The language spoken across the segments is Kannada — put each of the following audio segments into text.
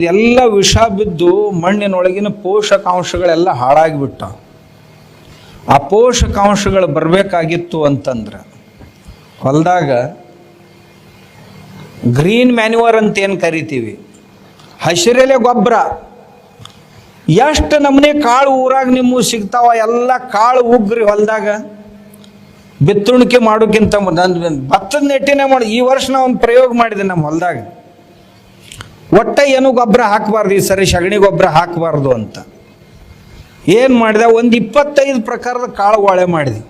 ಎಲ್ಲ ವಿಷ ಬಿದ್ದು ಮಣ್ಣಿನೊಳಗಿನ ಪೋಷಕಾಂಶಗಳೆಲ್ಲ ಹಾಳಾಗಿಬಿಟ್ಟ. ಆ ಪೋಷಕಾಂಶಗಳು ಬರಬೇಕಾಗಿತ್ತು ಅಂತಂದ್ರೆ ಹೊಲದಾಗ ಗ್ರೀನ್ ಮ್ಯಾನ್ಯೂವರ್ ಅಂತ ಏನು ಕರಿತೀವಿ? ಹಸಿರೆಲೆ ಗೊಬ್ಬರ ಎಷ್ಟು ನಮೂನೆ ಕಾಳು ಊರಾಗ ನಿಮ್ಮ ಸಿಗ್ತಾವ? ಎಲ್ಲ ಕಾಳು ಉಗ್ರಿ ಹೊಲದಾಗ. ಬಿತ್ತುಣಿಕೆ ಮಾಡೋಕ್ಕಿಂತ ಭತ್ತದ ನೆಟ್ಟಿನೇ ಮಾಡಿ ಈ ವರ್ಷ ನಾವು ಒಂದು ಪ್ರಯೋಗ ಮಾಡಿದೆ ನಮ್ಮ ಹೊಲದಾಗ. ಒಟ್ಟ ಏನು ಗೊಬ್ಬರ ಹಾಕಬಾರ್ದು, ಈ ಸರಿ ಸಗಣಿ ಗೊಬ್ಬರ ಹಾಕಬಾರ್ದು ಅಂತ. ಏನು ಮಾಡಿದೆ? ಒಂದು ಇಪ್ಪತ್ತೈದು ಪ್ರಕಾರದ ಕಾಳು ಒಳೆ ಮಾಡಿದ್ವಿ.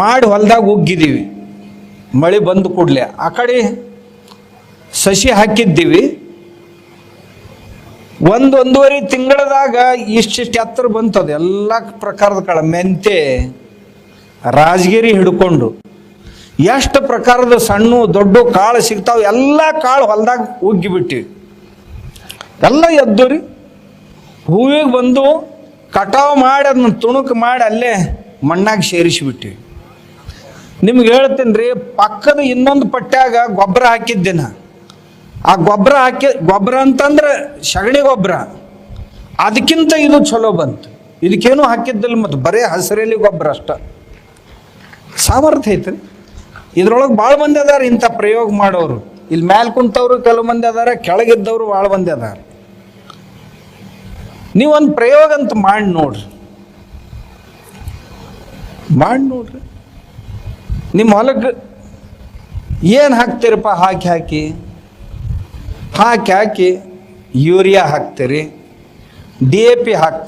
ಮಾಡಿ ಹೊಲದಾಗ ಉಗ್ಗಿದ್ದೀವಿ ಮಳೆ ಬಂದು ಕೂಡಲೇ. ಆ ಕಡೆ ಸಸಿ ಹಾಕಿದ್ದೀವಿ. ಒಂದು ಒಂದೂವರೆ ತಿಂಗಳದಾಗ ಇಷ್ಟಿಷ್ಟು ಎತ್ತರ ಬಂತದ. ಎಲ್ಲ ಪ್ರಕಾರದ ಕಾಳು, ಮೆಂತೆ, ರಾಜಗಿರಿ ಹಿಡ್ಕೊಂಡು. ಎಷ್ಟು ಪ್ರಕಾರದ ಸಣ್ಣ, ದೊಡ್ಡ, ಕಾಳು ಸಿಗ್ತಾವೆ? ಎಲ್ಲ ಕಾಳು ಹೊಲದಾಗ ಉಗ್ಗಿಬಿಟ್ಟಿವಿ. ಎಲ್ಲ ಎದ್ದು ರೀ. ಹೂವಿಗೆ ಬಂದು ಕಟಾವು ಮಾಡಿ, ಅದನ್ನ ತುಣುಕು ಮಾಡಿ ಅಲ್ಲೇ ಮಣ್ಣಾಗ ಸೇರಿಸಿಬಿಟ್ಟಿವಿ. ನಿಮ್ಗೆ ಹೇಳ್ತೀನಿ ರೀ, ಪಕ್ಕದ ಇನ್ನೊಂದು ಪಟ್ಟ್ಯಾಗ ಗೊಬ್ಬರ ಹಾಕಿದ್ದೆ ನಾ ಆ ಗೊಬ್ಬರ ಹಾಕಿ ಗೊಬ್ಬರ ಅಂತಂದ್ರೆ ಸಗಣಿ ಗೊಬ್ಬರ ಅದಕ್ಕಿಂತ ಇದು ಚಲೋ ಬಂತು. ಇದಕ್ಕೇನು ಹಾಕಿದ್ದಿಲ್ಲ, ಮತ್ತು ಬರೀ ಹಸಿರಲ್ಲಿ ಗೊಬ್ಬರ ಅಷ್ಟ. ಸಾಮರ್ಥ್ಯ ಐತ್ರಿ. ಇದ್ರೊಳಗೆ ಭಾಳ ಮಂದಿ ಅದಾರ ಇಂಥ ಪ್ರಯೋಗ ಮಾಡೋರು. ಇಲ್ಲಿ ಮ್ಯಾಲ್ ಕುಂತವ್ರು ಕೆಲವು ಮಂದಿ ಅದಾರ, ಕೆಳಗಿದ್ದವರು ಭಾಳ ಮಂದಿ ಅದಾರ. ನೀವೊಂದು ಪ್ರಯೋಗ ಅಂತ ಮಾಡಿ ನೋಡ್ರಿ. ಮಾಡಿ ನೋಡ್ರಿ. ನಿಮ್ಮ ಹೊಲಕ್ಕೆ ಏನು ಹಾಕ್ತೀರಪ್ಪ? ಹಾಕಿ ಹಾಕಿ. ಹಾಕಿ ಹಾಕಿ. ಯೂರಿಯಾ ಹಾಕ್ತೀರಿ. ಡಿ ಎ ಪಿ ಹಾಕ್ತೀರಿ.